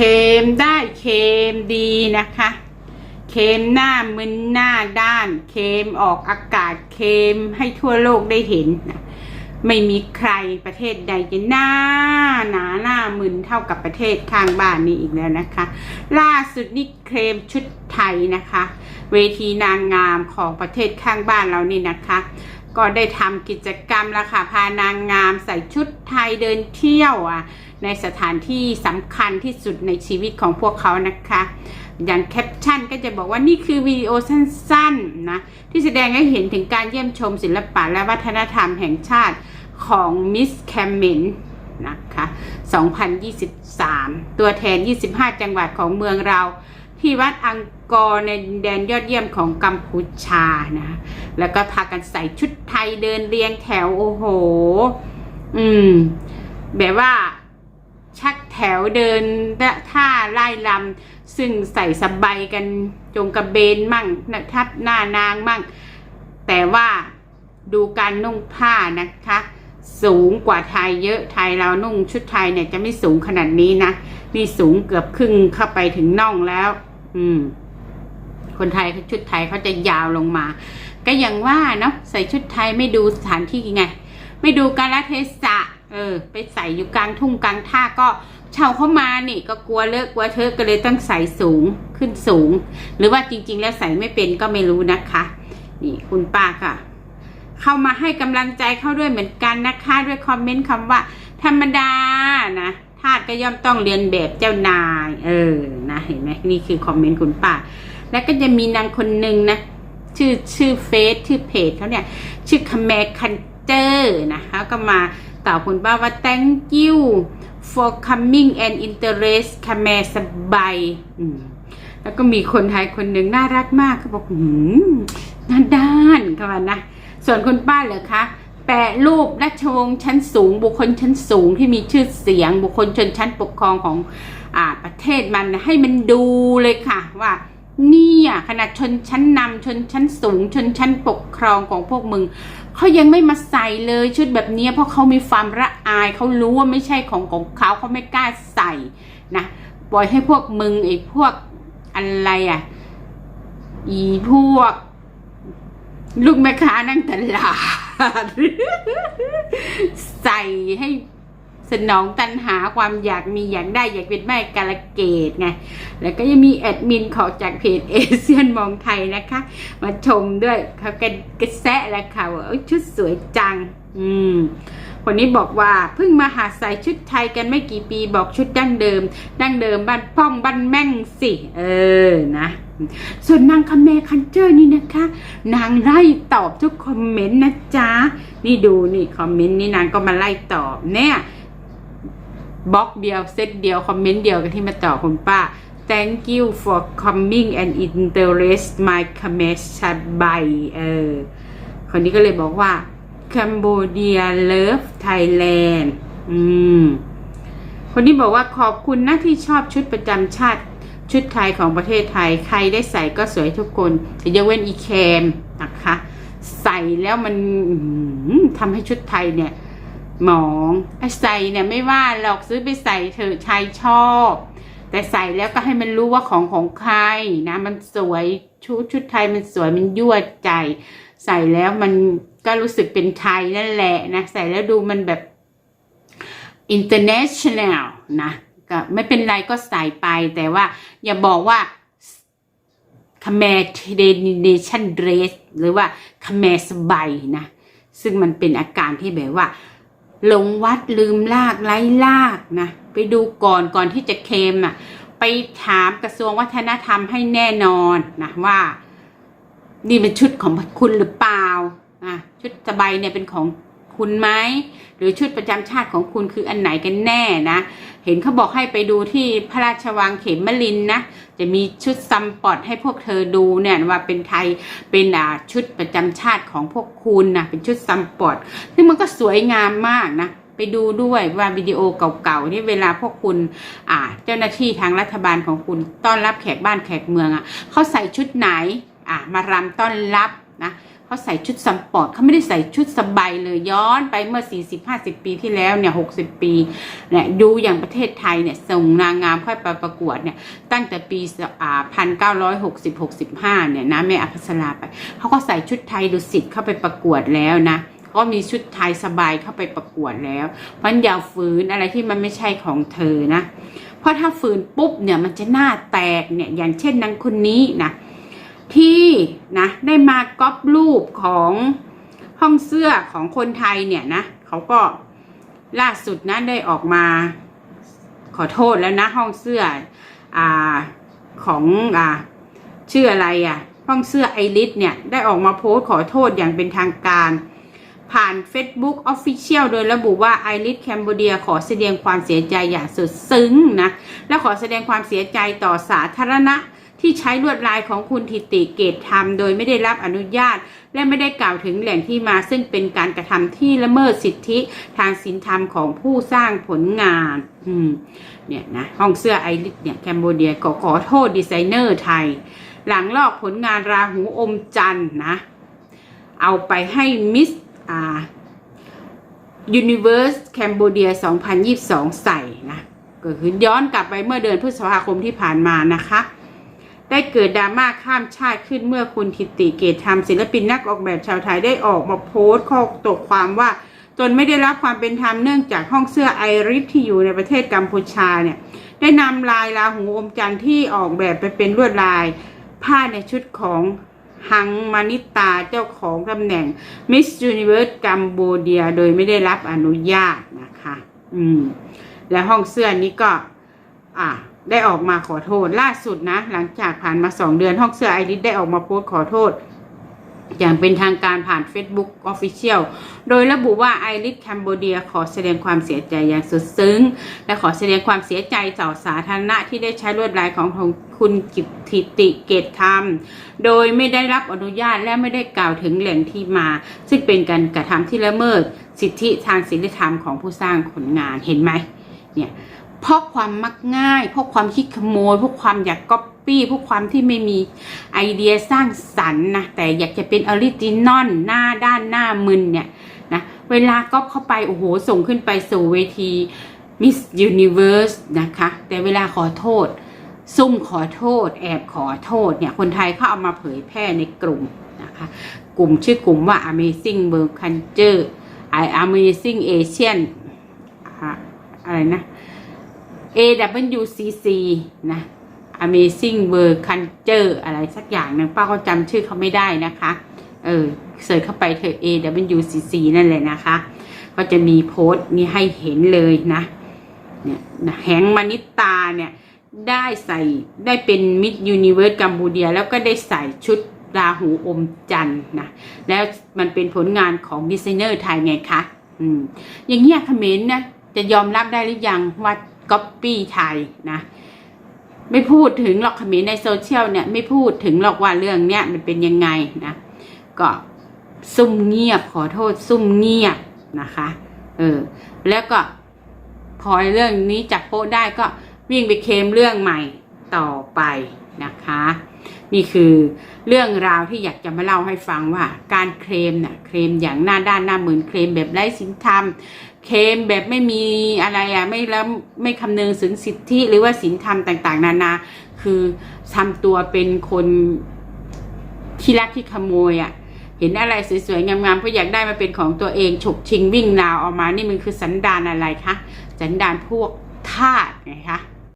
เคมได้เคมดีนะคะ เคมหน้ามึนหน้าด้าน เคมออกอากาศเคมให้ทั่วโลกได้เห็นนะไม่มีใครประเทศใดจะหน้าหนาหน้ามึนเท่ากับประเทศข้างบ้านนี้อีกแล้วนะคะ ล่าสุดนี่เคลมชุดไทยนะคะ เวทีนางงามของประเทศข้างบ้านเรานี่นะคะ ก็ได้ทำกิจกรรมแล้วค่ะพานางงามใส่ชุดไทยเดินเที่ยวอะ ในสถานที่สำคัญที่สุดในชีวิตของพวกเขานะคะ อย่างแคปชั่นก็จะบอกว่านี่คือวิดีโอสั้นๆนะที่แสดงให้เห็นถึงการเยี่ยมชมศิลปะและวัฒนธรรมแห่งชาติของมิสแคมเมนนะคะ 2023 ตัวแทน 25 จังหวัดของเมืองเรา ที่วัดอังกอร์ในแดนยอดเยี่ยมของกัมพูชานะ แล้วก็พากันใส่ชุดไทยเดินเรียงแถว โอ้โห อืม แบบว่า ชักแถวเดินท่าไล่ลำซึ่งใส่สบายกันจงกระเบนมั่งทับหน้านางมั่ง แต่ว่าดูการนุ่งผ้านะคะ สูงกว่าไทยเยอะไทยเรานุ่งชุดไทยเนี่ยจะไม่สูงขนาดนี้นะนี่สูงเกือบครึ่งเข้าไปถึงน่องแล้ว อืม คนไทยชุดไทยเขาจะยาวลงมา ก็อย่างว่าเนาะใส่ชุดไทยไม่ดูสถานที่ไง ไม่ดูกาลเทศะ เออ ไปใส่อยู่กลางทุ่งกลางท่าก็เช่าเข้ามานี่ก็กลัวเลอะกลัวเทอะก็เลยต้องใส่สูงขึ้นสูง หรือว่าจริง ๆ แล้วใส่ไม่เป็นก็ไม่รู้นะคะ นี่คุณป้าค่ะ เข้ามาให้กำลังใจเข้าด้วยเหมือนกันนะคะ ด้วยคอมเมนต์คำว่า ธรรมดานะทาสก็ย่อมต้องเรียนแบบเจ้านาย เออนะเห็นไหมนี่คือคอมเมนต์คุณป้า แล้วก็จะมีนางคนหนึ่งนะชื่อชื่อเฟซชื่อเพจเขาเนี่ย ชื่อคาแมคันเจอร์นะคะก็มา ตอบคุณป้าว่า thank you for coming and interest คาแมสบายแล้วก็มีคนไทยคนหนึ่งน่ารักมากเขาบอกหืมน้าด้านเขาว่านะ ส่วนคุณป้าเหรอคะแปะรูปราชวงศ์ชั้นสูง บุคคลชั้นสูงที่มีชื่อเสียง บุคคลชนชั้นปกครองของอ่าประเทศมันให้มันดูเลยค่ะว่าเนี่ยขนาดชนชั้นนำชนชั้นสูง ชนชั้นปกครองของพวกมึง เขายังไม่มาใส่เลยชุดแบบนี้เพราะเขามีความระอายเขารู้ว่าไม่ใช่ของของเขาเขาไม่กล้าใส่นะปล่อยให้พวกมึงไอ้พวกอะไรอะ อีพวก ลูกแม่ค้านั่งตลาด ใส่ให้ สนองตันหาความอยากมีอยากได้อยากเป็นแม่กาลเกตไง แล้วก็ยังมีแอดมินของจากเพจเอเชียนมองไทยนะคะ มาชมด้วยเขากันกระแซะแล้วค่ะว่าชุดสวยจัง อืมคนนี้บอกว่าเพิ่งมาหาใส่ชุดไทยกันไม่กี่ปีบอกชุดดั้งเดิม ดั้งเดิมบ้านป้องบ้านแม่งสิ เออนะ ส่วนนางคาเมคันเจอร์นี่นะคะ นางไล่ตอบทุกคอมเมนต์นะจ๊ะ นี่ดูนี่คอมเมนต์นี่นางก็มาไล่ตอบเนี่ย บล็อกเดียวเซตเดียวคอมเมนต์เดียวกันที่มาตอบคุณป้า thank you for coming and interest my comment by เออคนนี้ก็เลยบอกว่า Cambodia love Thailand อืม คนนี้บอกว่าขอบคุณนะที่ชอบชุดประจำชาติชุดไทยของประเทศไทย ใครได้ใส่ก็สวยทุกคนแต่ยกเว้นอีแคมนะคะ ใส่แล้วมันทำให้ชุดไทยเนี่ย หมองไอ้ใส่เนี่ยไม่ว่าหรอกซื้อไปใส่เถอะชายชอบ แต่ใส่แล้วก็ให้มันรู้ว่าของของใครนะ มันสวยชุดชุดไทยมันสวยมันยั่วใจ ใส่แล้วมันก็รู้สึกเป็นไทยนั่นแหละนะใส่แล้วดูมันแบบ international นะก็ไม่เป็นไรก็ใส่ไปแต่ว่า อย่าบอกว่า Khmer Nation Dress หรือว่า Khmer สบายนะ ซึ่งมันเป็นอาการที่แบบว่า หลงวัดลืมลากไร้ลากนะไปดูก่อนก่อนที่จะเคมอะ ไปถามกระทรวงวัฒนธรรมให้แน่นอนนะว่า นี่เป็นชุดของคุณหรือเปล่าอะชุดสบายเนี่ยเป็นของ คุณไหมหรือชุดประจำชาติของคุณคืออันไหนกันแน่นะ เห็นเขาบอกให้ไปดูที่พระราชวังเขมรินนะ จะมีชุดซัมปอดให้พวกเธอดูเนี่ยว่าเป็นไทยเป็นอ่าชุดประจำชาติของพวกคุณนะเป็นชุดซัมปอดซึ่งมันก็สวยงามมากนะไปดูด้วยว่าวิดีโอเก่าๆที่เวลาพวกคุณอ่าเจ้าหน้าที่ทางรัฐบาลของคุณต้อนรับแขกบ้านแขกเมืองอะเขาใส่ชุดไหนอ่ามารำต้อนรับนะ เขาใส่ชุดสปอร์ตเขาไม่ได้ใส่ชุดสบายเลยย้อนไปเมื่อ 40-50 ปีที่แล้วเนี่ย 60 ปีเนี่ยดูอย่างประเทศไทยเนี่ย ส่งนางงามค่อยไปประกวดเนี่ย ตั้งแต่ปีอ่า1960-65 เนี่ยนะแม่อภัสราไป เขาก็ใส่ชุดไทยดุสิตเข้าไปประกวดแล้วนะก็มีชุดไทยสบายเข้าไปประกวดแล้วเพราะอย่าฝืนอะไรที่มันไม่ใช่ของเธอนะ เพราะถ้าฝืนปุ๊บเนี่ยมันจะหน้าแตกเนี่ยอย่างเช่นนางคนนี้นะ ที่นะได้มาก๊อปรูปของห้องเสื้อของคนไทยเนี่ยนะเขาก็ล่าสุดนะได้ออกมาขอโทษแล้วนะห้องเสื้ออ่าของอ่าชื่ออะไรอะห้องเสื้อไอริสเนี่ยได้ออกมาโพสต์ขอโทษอย่างเป็นทางการ ผ่าน Facebook Official โดยระบุว่าไอริสแคมโบเดียขอแสดงความเสียใจอย่างสุดซึ้งนะและขอแสดงความเสียใจต่อสาธารณะ ที่ใช้ลวดลายของคุณทิติเกตทำโดยไม่ได้รับอนุญาต และไม่ได้กล่าวถึงแหล่งที่มา ซึ่งเป็นการกระทำที่ละเมิดสิทธิทางศีลธรรมของผู้สร้างผลงานเนี่ยนะห้องเสื้อไอริสเนี่ยแคมโบเดียก็ขอโทษดีไซเนอร์ไทย หลังลอกผลงานราหูอมจันทร์นะ เอาไปให้มิสอ่า Universe Cambodia 2022 ใส่นะก็คือย้อนกลับไปเมื่อเดือนพฤษภาคมที่ผ่านมานะคะ ได้เกิดดราม่าข้ามชาติขึ้นเมื่อคุณทิติเกตทำศิลปินนักออกแบบชาวไทยได้ออกมาโพสต์ข้อตกความว่า ตนไม่ได้รับความเป็นธรรมเนื่องจากห้องเสื้อไอริสที่อยู่ในประเทศกัมพูชาเนี่ยได้นำลายราหูอมจันทร์ที่ออกแบบไปเป็นลวดลาย ผ้าในชุดของฮังมานิตาเจ้าของตำแหน่ง Miss Universe กัมพูเดียโดยไม่ได้รับอนุญาตนะคะ อืม และห้องเสื้อนี้ก็ อ่า ได้ออกมาขอโทษ ล่าสุดนะ หลังจากผ่านมาสองเดือนห้องเสื้อไอริสได้ออกมาโพสต์ขอโทษ อย่างเป็นทางการผ่าน Facebook Official โดยระบุว่าไอริสแคนโบเดียขอแสดงความเสียใจอย่างสุดซึ้ง และขอแสดงความเสียใจต่อสาธารณะที่ได้ใช้ลวดลายของของคุณกิตติติเกตธรรม โดยไม่ได้รับอนุญาตและไม่ได้กล่าวถึงแหล่งที่มา ซึ่งเป็นการกระทำที่ละเมิดสิทธิทางศีลธรรมของผู้สร้างผลงานเห็นไหมเนี่ย เพราะความมักง่าย เพราะความคิดขโมย เพราะความอยากก๊อปปี้เพราะความที่ไม่มีไอเดียสร้างสรรค์นะแต่อยากจะเป็นออริจินอลหน้าด้านหน้ามึนเนี่ยนะเวลาก๊อปเข้าไปโอ้โหส่งขึ้นไปสู่เวที Miss Universe นะคะ แต่เวลาขอโทษ ซุ่มขอโทษ แอบขอโทษเนี่ยคนไทยเขาเอามาเผยแพร่ในกลุ่มนะคะ กลุ่มชื่อกลุ่มว่า Amazing World Culture I Amazing Asian อะอะไรนะ AWCC นะ Amazing World Culture อะไรสักอย่างหนึงป้าก็จำชื่อเขาไม่ได้นะคะ เออเสิร์ชเข้าไปเถอะ AWCC นั่นเลยนะคะ ก็จะมีโพสต์นี้ให้เห็นเลยนะเนี่ยนะแหงมานิตาเนี่ยได้ใส่ได้เป็นมิดยูนิเวิร์สกัมพูเดีย แล้วก็ได้ใส่ชุดราหูอมจันทร์นะแล้วมันเป็นผลงานของดีไซเนอร์ไทยไงคะ อืม อย่างเงี้ยเขมรนะจะยอมรับได้หรือยังว่า ก๊อปปี้ไทยนะไม่พูดถึงหรอกเขมรในโซเชียลเนี่ยไม่พูดถึงหรอกว่าเรื่องเนี้ยมันเป็นยังไงนะก็ซุ่มเงียบขอโทษซุ่มเงียบนะคะ เออ แล้วก็พอเรื่องนี้จับโป๊ะได้ก็วิ่งไปเคลมเรื่องใหม่ต่อไปนะคะ นี่คือเรื่องราวที่อยากจะมาเล่าให้ฟังว่า การเคลมน่ะเคลมอย่างหน้าด้านหน้าเหมือนเคลมแบบไร้สินธรรมเคลมแบบไม่มีอะไรอะไม่แล้วไม่คำนึงถึงสิทธิหรือว่าสินธรรมต่างๆ นานา คือทำตัวเป็นคนที่รักที่ขโมยอะเห็นอะไรสวยๆงามๆเพราะอยากได้มาเป็นของตัวเองฉกชิงวิ่งราวออกมานี่มันคือสันดานอะไรคะสันดานพวกทาสไงคะ